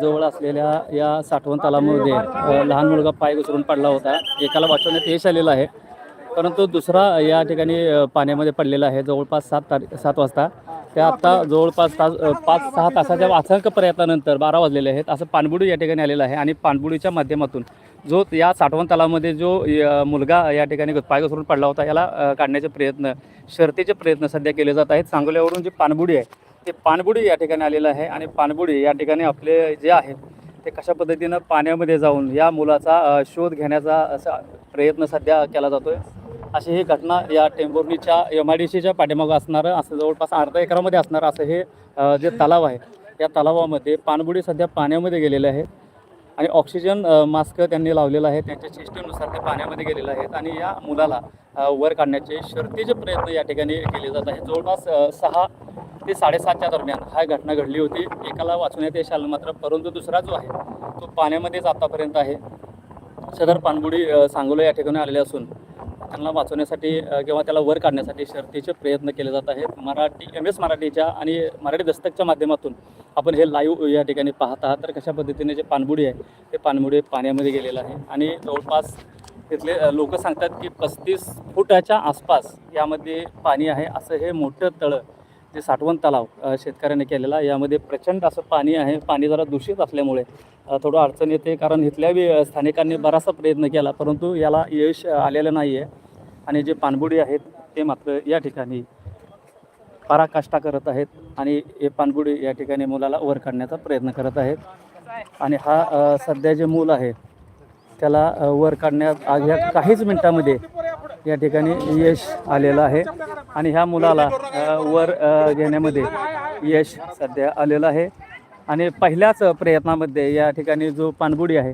जवळ असलेल्या या साठवण तालामध्ये लहान मुलगा पाय घसरून पडला होता. एकाला वाचवण्यात यश आलेलं आहे. परंतु दुसरा या ठिकाणी पाण्यामध्ये पडलेला आहे. जवळपास सात तारीख सात वाजता. त्या आत्ता जवळपास तास पाच सहा तासाच्या वाचक प्रयत्नानंतर बारा वाजलेले आहेत. असं पाणबुडी या ठिकाणी आलेलं आहे आणि पाणबुडीच्या माध्यमातून जो या साठवण तलावामध्ये जो मुलगा या ठिकाणी पाय घसरून पडला होता याला काढण्याचे प्रयत्न शर्तीचे प्रयत्न सध्या केले जात आहेत. सांगोल्यावरून जी पाणबुडी आहे ते पाणबुडी या ठिकाणी आलेलं आहे आणि पाणबुडी या ठिकाणी आपले जे आहे ते कशा पद्धतीनं पाण्यामध्ये जाऊन या मुलाचा शोध घेण्याचा असा प्रयत्न सध्या केला जातोय. अशी ही घटना या टेंभुर्णीच्या एम आय डी सीच्या पाठीमागं असणारं असं जवळपास अर्धा एकरामध्ये असणारं असं हे जे तलाव आहे या तलावामध्ये पाणबुडी सध्या पाण्यामध्ये गेलेले आहे आणि ऑक्सिजन मास्क त्यांनी लावलेला आहे. त्यांच्या चेष्टेनुसार ते पाण्यामध्ये गेलेले आहेत आणि या मुलाला वर काढण्याचे शर्तीचे प्रयत्न या ठिकाणी केले जात आहेत. जवळपास सहा ते साडेसातच्या दरम्यान हा घटना घडली होती. एकाला वाचवण्यात यश आलं मात्र परंतु दुसरा जो आहे तो पाण्यामध्येच आतापर्यंत आहे. सदर पाणबुडी सांगोला या ठिकाणी आलेले असून त्यांना वाचवण्यासाठी किंवा त्याला वर काढण्यासाठी शर्तीचे प्रयत्न केले जात आहेत. मराठी एम एस मराठीच्या आणि मराठी दस्तकच्या माध्यमातून आपण हे लाईव्ह या ठिकाणी पाहत आहात. तर कशा पद्धतीने जे पाणबुडी आहे ते पाणबुडी पाण्यामध्ये गेलेलं आहे. आणि जवळपास तिथले लोक सांगतात की पस्तीस फुटाच्या आसपास यामध्ये पाणी आहे. असं हे मोठं तळं जे साठवण तलाव शेतकऱ्याने केलेला यामध्ये प्रचंड असं पाणी आहे. पाणी जरा दूषित असल्यामुळे थोडं अडचण येते. कारण इथल्या बी स्थानिकांनी बराचसा प्रयत्न केला परंतु याला यश आलेलं नाही आहे आणि जे पाणबुडी आहेत ते मात्र या ठिकाणी पराकाष्ठा करत आहेत. आणि हे पाणबुडी या ठिकाणी मुलाला वर काढण्याचा प्रयत्न करत आहेत. आणि हा सध्या जे मूल आहे त्याला वर काढण्यात आज ह्या काहीच मिनिटामध्ये या ठिकाणी यश आलेलं आहे. आणि ह्या मुलाला वर घेण्यामध्ये यश सध्या आलेलं आहे. आणि पहिल्याच प्रयत्नामध्ये या ठिकाणी जो पाणबुडी आहे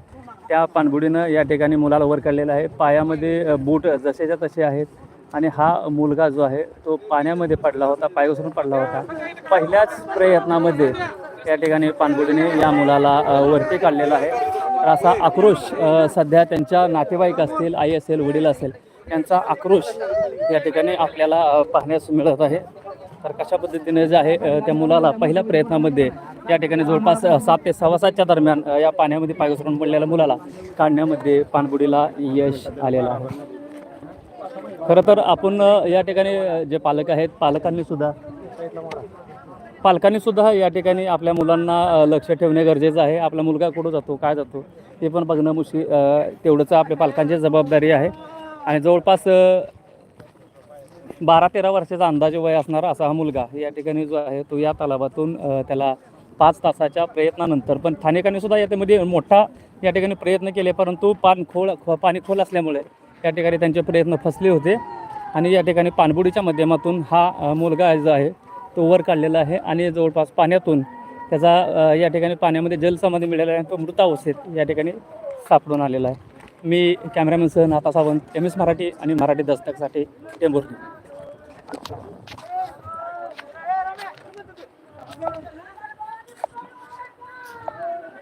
त्या पाणबुडीनं या ठिकाणी मुलाला वर काढलेला आहे. पायामध्ये बूट जसेच्या तसे आहेत. आणि हा मुलगा जो आहे तो पाण्यामध्ये पडला होता पाय घसरून पडला होता. पहिल्याच प्रयत्नामध्ये या ठिकाणी पाणबुडीने या मुलाला वरती काढलेला आहे. असा आक्रोश सध्या त्यांच्या नातेवाईक असतील आई असेल वडील असेल त्यांचा आक्रोश या ठिकाणी आपल्याला पाहण्यास मिळत आहे. तर कशा पद्धतीने जे आहे त्या मुलाला पहिल्या प्रयत्नामध्ये या ठिकाणी जवळपास सात ते सव्वा सातच्या दरम्यान या पाण्यामध्ये पाय घसरून पडलेल्या मुलाला काढण्यामध्ये पाणबुडीला यश आलेलं आहे. खरं तर आपण या ठिकाणी जे पालक आहेत पालकांनी सुद्धा पालकांनी सुद्धा या ठिकाणी आपल्या मुलांना लक्ष ठेवणे गरजेचं आहे. आपला मुलगा कुठं जातो काय जातो ते पण बघणं मुशी तेवढंच आपल्या पालकांची जबाबदारी आहे. आणि जवळपास बारा तेरा वर्षाचा अंदाजे वय असणारा असा हा मुलगा या ठिकाणी जो आहे तो या तलावातून त्याला पाच तासाच्या प्रयत्नानंतर पण स्थानिकांनी सुद्धा याच्यामध्ये मोठा या ठिकाणी प्रयत्न केले परंतु पान खोल ख- पाणी खोल असल्यामुळे या ठिकाणी त्यांचे प्रयत्न फसले होते. आणि या ठिकाणी पाणबुडीच्या माध्यमातून हा मुलगा जो आहे तो वर काढलेला आहे आणि जवळपास पाण्यातून त्याचा या ठिकाणी पाण्यामध्ये जलसमाधी मिळालेला आहे तो मृतावस्थेत या ठिकाणी सापडून आलेला आहे. मी कॅमेरामॅन सह नाथा सावंत एम एस मराठी आणि मराठी दस्तकसाठी टेंभुर्णी